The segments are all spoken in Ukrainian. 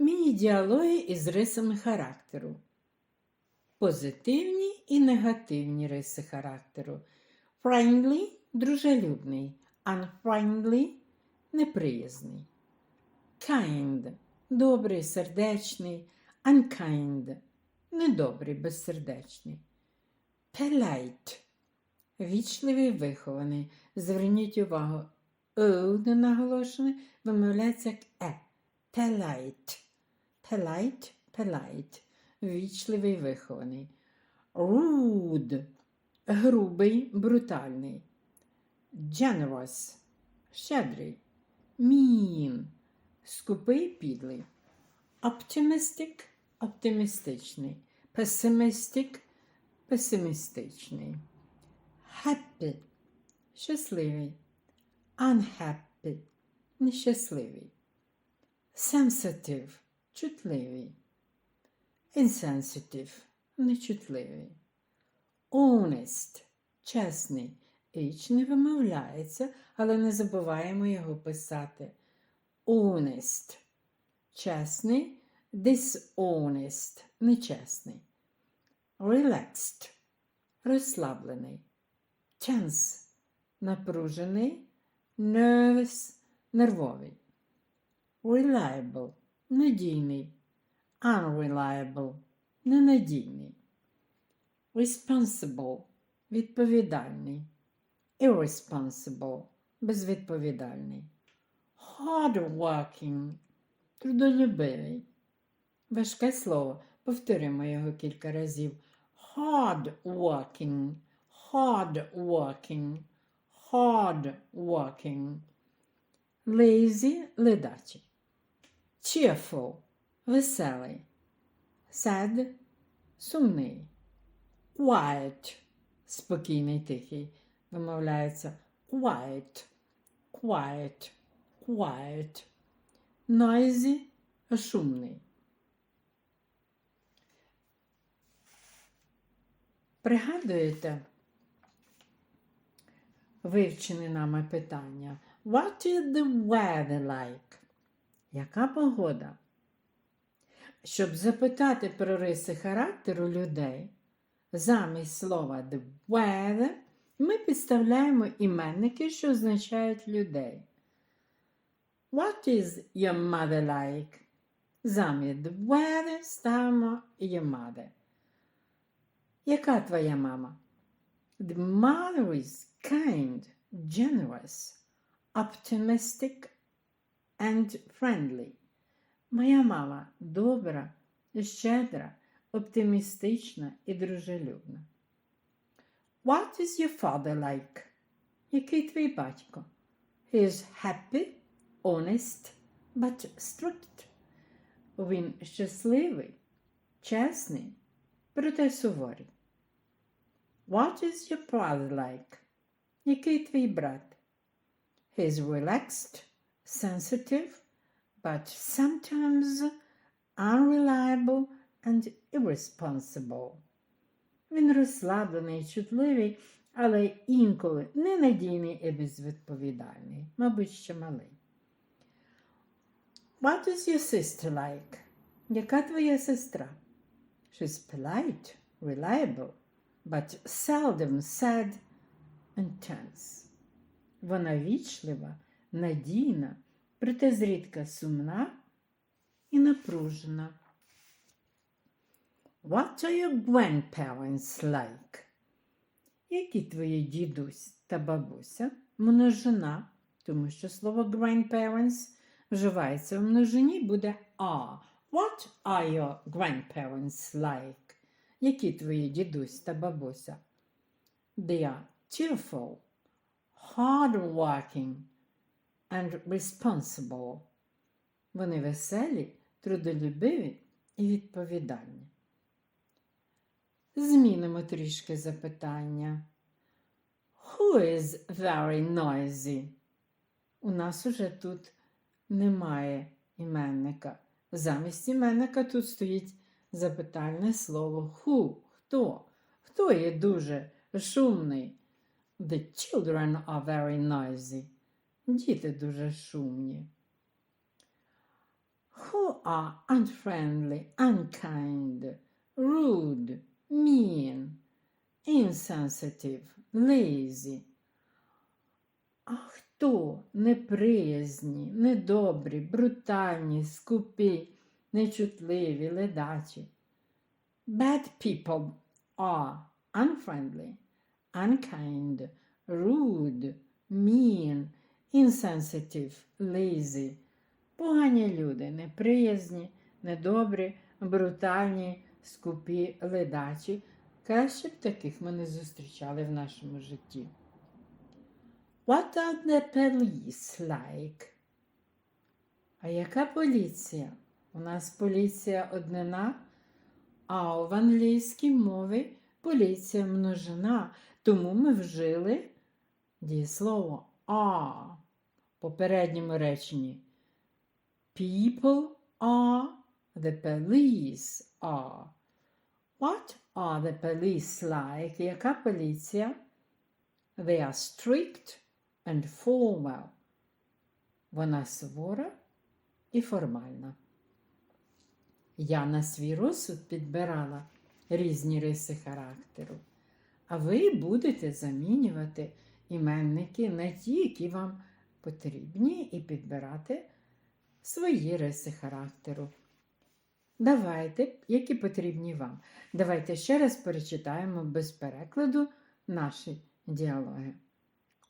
Міні-діалоги із рисами характеру. Позитивні і негативні риси характеру. Friendly – дружелюбний, unfriendly – неприязний. Kind – добрий, сердечний, unkind – недобрий, безсердечний. Polite – вічливий, вихований. Зверніть увагу, «о» не наголошене вимовляється як е. Polite. Polite, polite. Вічливий, вихований. Rude – грубий, брутальний. Generous – щедрий. Mean – скупий, підлий. Optimistic – оптимістичний. Pessimistic – песимістичний. Happy – щасливий. Unhappy – нещасливий. Sensitive – чутливий. Insensitive – нечутливий. Honest – чесний. H не вимовляється, але не забуваємо його писати. Honest – чесний. Dishonest – нечесний. Relaxed – розслаблений. Tense – напружений. Nervous – нервовий. Reliable – надійний. Unreliable – ненадійний. Responsible – відповідальний. Irresponsible – безвідповідальний. Hardworking – трудолюбивий. Важке слово. Повторимо його кілька разів. Hardworking, hardworking, hardworking. Lazy – ледачий. Cheerful – веселий. Sad – сумний. Quiet – спокійний, тихий. Вимовляється quiet, quiet, quiet. Noisy – шумний. Пригадуєте вивчене нами питання? What is the weather like? Яка погода? Щоб запитати про риси характеру людей, замість слова the weather ми підставляємо іменники, що означають людей. What is your mother like? Замість the weather ставимо your mother. Яка твоя мама? The mother is kind, generous, optimistic and friendly. Моя мама добра, щедра, оптимістична і дружелюбна. What is your father like? Який твій батько? He is happy, honest, but strict. Він щасливий, чесний, проте суворий. What is your brother like? Який твій брат? He is relaxed, sensitive, but sometimes unreliable and irresponsible. Він розслаблений, чутливий, але інколи ненадійний і безвідповідальний, мабуть, ще малий. What is your sister like? Яка твоя сестра? She's polite, reliable, but seldom sad and tense. Вона вічлива, надійна, проте зрідка сумна і напружена. What are your grandparents like? Які твої дідусь та бабуся? Множина, тому що слово grandparents вживається в множині, буде are. What are your grandparents like? Які твої дідусь та бабуся? They are cheerful, hardworking and responsible. Вони веселі, трудолюбиві і відповідальні. Змінимо трішки запитання. Who is very noisy? У нас уже тут немає іменника. Замість іменника тут стоїть запитальне слово who. Хто? Хто є дуже шумний? The children are very noisy. Діти дуже шумні. Who are unfriendly, unkind, rude, mean, insensitive, lazy. А хто неприязні, недобрі, брутальні, скупі, нечутливі, ледачі? Bad people are unfriendly, unkind, rude, mean, insensitive, lazy. Погані люди, неприязні, недобрі, брутальні, скупі, ледачі. Краще б таких ми не зустрічали в нашому житті. What are the police like? А яка поліція? У нас поліція однина, а в англійській мові поліція множина, тому ми вжили дієслово в попередньому реченні. People are, the police are. What are the police like? Яка поліція? They are strict and formal. Вона сувора і формальна. Я на свій розсуд підбирала різні риси характеру, а ви будете замінювати іменники на ті, які вам потрібні, і підбирати свої риси характеру. Давайте, які потрібні вам. Давайте ще раз перечитаємо без перекладу наші діалоги.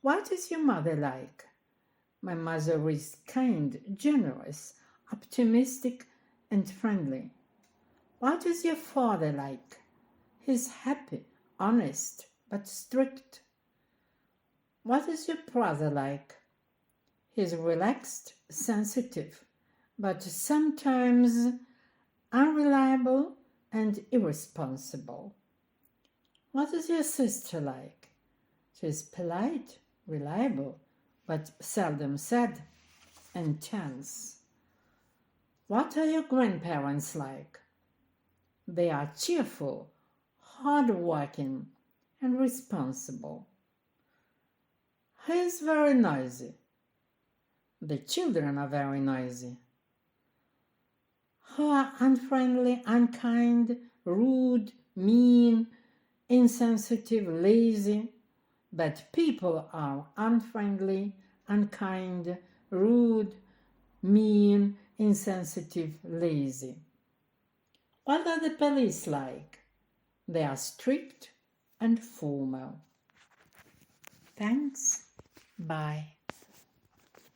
What is your mother like? My mother is kind, generous, optimistic, and friendly. What is your father like? He's happy, honest, but strict. What is your brother like? He's relaxed, sensitive, but sometimes unreliable and irresponsible. What is your sister like? She's polite, reliable, but seldom sad and tense. What are your grandparents like? They are cheerful, hardworking, and responsible. He is very noisy. The children are very noisy. Who are unfriendly, unkind, rude, mean, insensitive, lazy. But people are unfriendly, unkind, rude, mean, insensitive, lazy. What are the police like? They are strict and formal. Thanks. Bye.